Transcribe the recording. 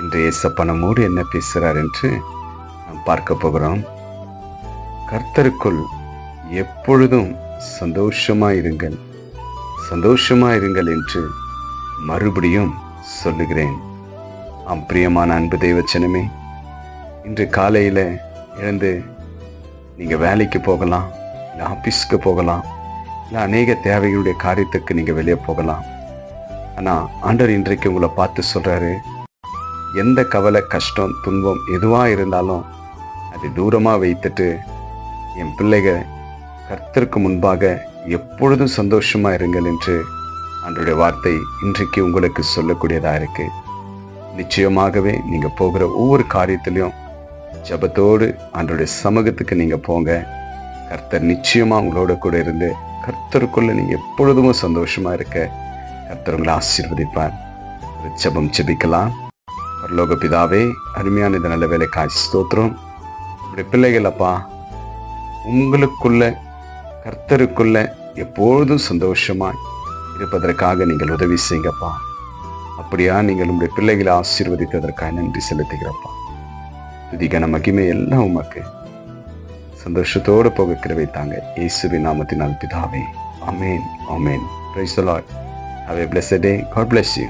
இன்று ஏசப்பா நம்மோடு என்ன பேசுகிறார் என்று நாம் பார்க்க போகிறோம். கர்த்தருக்குள் எப்பொழுதும் சந்தோஷமாக இருங்கள். சந்தோஷமாக இருங்கள் என்று மறுபடியும் சொல்லுகிறேன். ஆம் பிரியமான அன்பு தெய்வச்சனமே இன்று காலையில் எழுந்து நீங்கள் வேலைக்கு போகலாம் இல்லை ஆஃபீஸ்க்கு போகலாம் இல்லை அநேக தேவைகளுடைய காரியத்துக்கு நீங்கள் வெளியே போகலாம். ஆனால் ஆண்டவர் இன்றைக்கு உங்களை பார்த்து சொல்கிறாரு எந்த கவலை கஷ்டம் துன்பம் எதுவாக இருந்தாலும் அதை தூரமாக வைத்துட்டு என் பிள்ளைக கர்த்தருக்கு முன்பாக எப்பொழுதும் சந்தோஷமாக இருங்கள் என்று அன்றைய வார்த்தை இன்றைக்கு உங்களுக்கு சொல்லக்கூடியதாக இருக்குது நிச்சயமாகவே நீங்கள் போகிற ஒவ்வொரு காரியத்திலையும் ஜபத்தோடு அன்றைய சமூகத்துக்கு நீங்கள் போங்க. கர்த்தர் நிச்சயமாக உங்களோட கூட இருந்து கர்த்தருக்குள்ளே நீங்கள் எப்பொழுதும் சந்தோஷமாக இருக்க. கர்த்தர் உங்களை ஆசீர்வதிப்பார். ஒரு ஜெபம் ஜெபிக்கலாம். பரலோக பிதாவே அருமையான இந்த நல்ல வேலை ஸ்தோத்திரம். உடைய பிள்ளைகள் அப்பா உங்களுக்குள்ள கர்த்தருக்குள்ள எப்பொழுதும் சந்தோஷமாய் இருப்பதற்காக நீங்கள் உதவி செய்யுங்கப்பா. அப்படியா நீங்கள் உங்களுடைய பிள்ளைகளை ஆசீர்வதித்ததற்காக நன்றி செலுத்துகிறப்பா. துதிகன மகிமை எல்லாம் உமக்கு. சந்தோஷத்தோடு போக கிருவை தாங்க. இயேசுவின் நாமத்தினால் பிதாவே. Amen amen praise Lord have a bless day God bless you